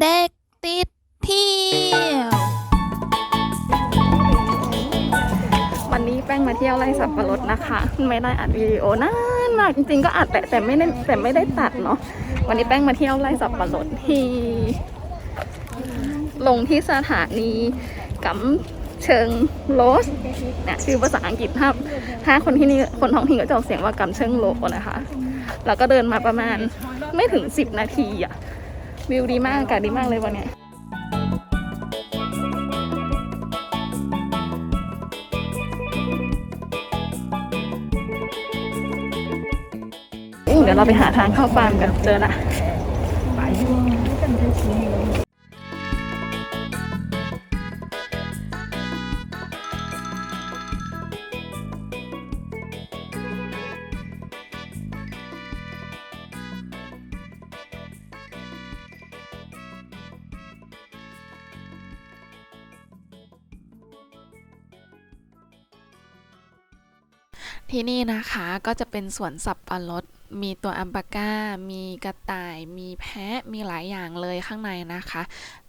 เด็กติดเที่ยว วันนี้แป้งมาเที่ยวไร่สับปะรดนะคะ ไม่ได้อัดวิดีโอนานมากจริงๆก็อัดแต่แต่ไม่ได้แต่ไม่ได้ตัดเนาะวันนี้แป้งมาเที่ยวไร่สับปะรดที่ ลงที่สถานีกำเชิงโรสเนี่ยชื่อภาษาอังกฤษถ้าถ้าคนที่นี่คนท้องถิ่นก็จะออกเสียงว่ากำเชิงโรสนะคะ แล้วก็เดินมาประมาณไม่ถึงสิบนาทีอะ วิวดีมากอากาศดีมากเลยวันเนี้ยเดี๋ยวเราไปหาทางเข้าฟาร์มกันเจอละ ที่นี่นะคะก็จะเป็นสวนสับปะรด มีตัวอัมปาก้า มีกระต่าย มีแพะ มีหลายอย่างเลยข้างในนะคะ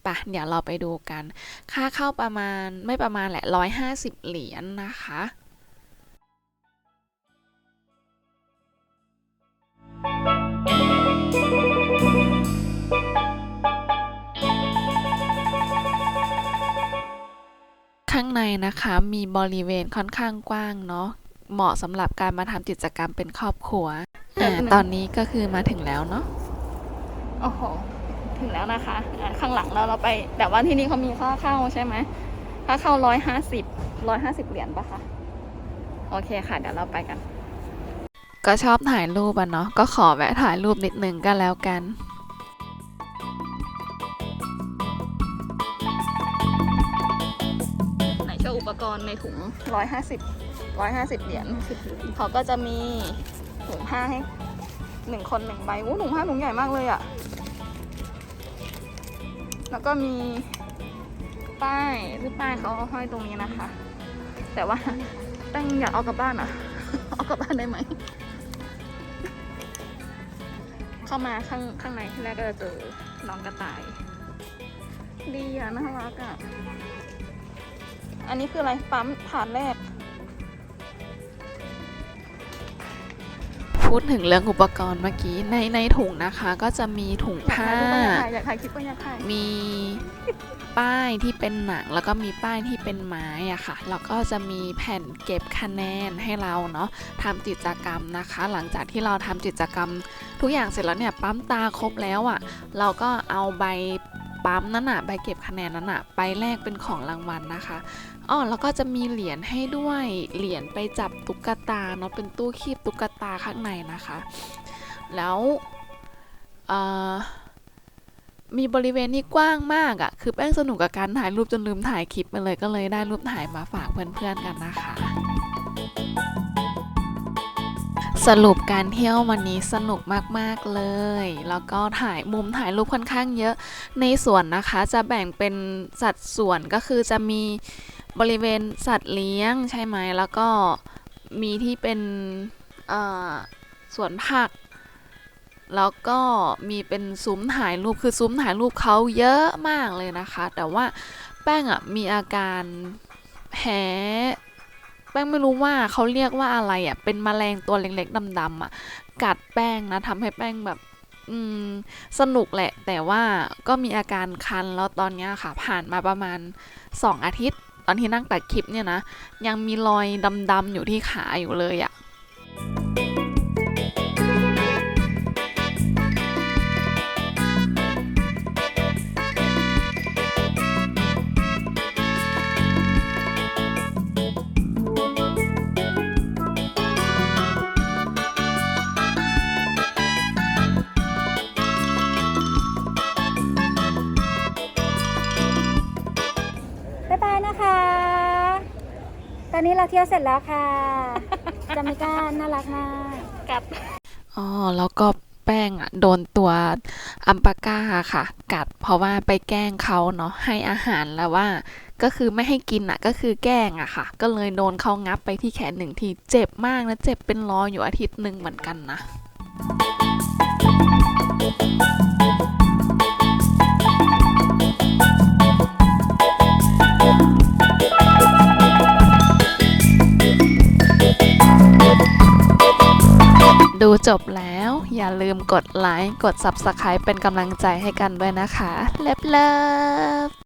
ปะเดี๋ยวเราไปดูกัน ค่าเข้าประมาณไม่ประมาณแหละร้อยห้าสิบเหรียญนะคะข้างในนะคะมีบริเวณค่อนข้างกว้างเนาะ เหมาะสำหรับการมาทำกิจกรรมเป็นครอบครัวอ่าตอนนี้ก็คือมาถึงแล้วเนาะโอ้โห ถึงแล้วนะคะอะข้างหลังเราเราไป แต่ว่าที่นี่เขามีค่าเข้าใช่ไหมค่าเข้าร้อยห้าสิบร้อยห้าสิบเหรียญปะคะโอเคค่ะ เดี๋ยวเราไปกัน ก็ชอบถ่ายรูปอะเนาะก็ขอแวะถ่ายรูปนิดนึงก็แล้วกันไหนโชว์อุปกรณ์ในถุงร้อยห้าสิบ ร้อยห้าสิบเหรียญเขาก็จะมีถุงผ้าให้หนึ่งคนหนึ่งใบโอ้ถุงผ้าถุงใหญ่มากเลยอะแล้วก็มีป้ายซึ่งป้ายเขาห้อยตรงนี้นะคะ แต่ว่าตั้งอยากเอากลับบ้านอะเอากลับบ้านได้ไหม เข้ามาข้างข้างในที่แรกก็จะเจอน้องกระต่าย ดีอะน่ารักอะอันนี้คืออะไรปั๊มฐานแรก พูดถึงเรื่องอุปกรณ์เมื่อกี้ในในถุงนะคะก็จะมีถุงอยากผ้าถ่ายรูปอยากถ่ายอยากถ่ายคลิปก็อยากถ่ายมีป้ายที่เป็นหนังแล้วก็มีป้ายที่เป็นไม้อะค่ะแล้วก็จะมีแผ่นเก็บคะแนนให้เราเนาะทำกิจกรรมนะคะ หลังจากที่เราทำกิจกรรม ทุกอย่างเสร็จแล้วเนี่ยปั๊มตาครบแล้วอะเราก็เอาใบปั๊มนั้นอะใบเก็บคะแนนนั้นอะไปแลกเป็นของรางวัลนะคะ อ๋อแล้วก็จะมีเหรียญให้ด้วย เหรียญไปจับตุ๊กตาเนาะเป็นตู้คีบตุ๊กตาข้างในนะคะ แล้วมีบริเวณที่กว้างมากอะ่ะ คือแป้งสนุกกับการถ่ายรูปจนลืมถ่ายคลิปไปเลยก็เลยได้รูปถ่ายมาฝากเพื่อนๆกันนะคะ สรุปการเที่ยววันนี้สนุกมากๆเลย แล้วก็ถ่ายมุมถ่ายรูปค่อนข้างเยอะ ในสวนนะคะจะแบ่งเป็นสัดส่วนก็คือจะมี บริเวณสัตว์เลี้ยงใช่ไหมแล้วก็มีที่เป็นสวนผัก แล้วก็มีเป็นซุ้มถ่ายรูปคือซุ้มถ่ายรูปเขาเยอะมากเลยนะคะ แต่ว่าแป้งอะมีอาการแพ้แป้งไม่รู้ว่าเขาเรียกว่าอะไรอะเป็นแมลงตัวเล็กๆดำๆอะกัดแป้งนะทำให้แป้งแบบอืมสนุกแหละ แต่ว่าก็มีอาการคันแล้วตอนนี้ค่ะผ่านมาประมาณ 2 อาทิตย์ อนที่นั่งตัดคลิปเนี่ยนะ ยังมีรอยดำๆอยู่ที่ขาอยู่เลยอะ่ะ อนนี้เราเที่ยวเสร็จแล้วค่ะจามิก้าน่ารักมากกัดอ๋อ แล้วก็แป้งอะโดนตัวอัมปาก้าค่ะ กัดเพราะว่าไปแกล้งเขาเนาะให้อาหารแล้วว่า ก็คือไม่ให้กินอะก็คือแกล้งอะค่ะ ก็เลยโดนเขางับไปที่แขนหนึ่งทีเจ็บมากนะเจ็บเป็นรอยอยู่อาทิตย์หนึ่งเหมือนกันนะ จบแล้ว อย่าลืมกดไลค์ กด Subscribe เป็นกำลังใจให้กันด้วยนะคะ เลิฟเลิฟ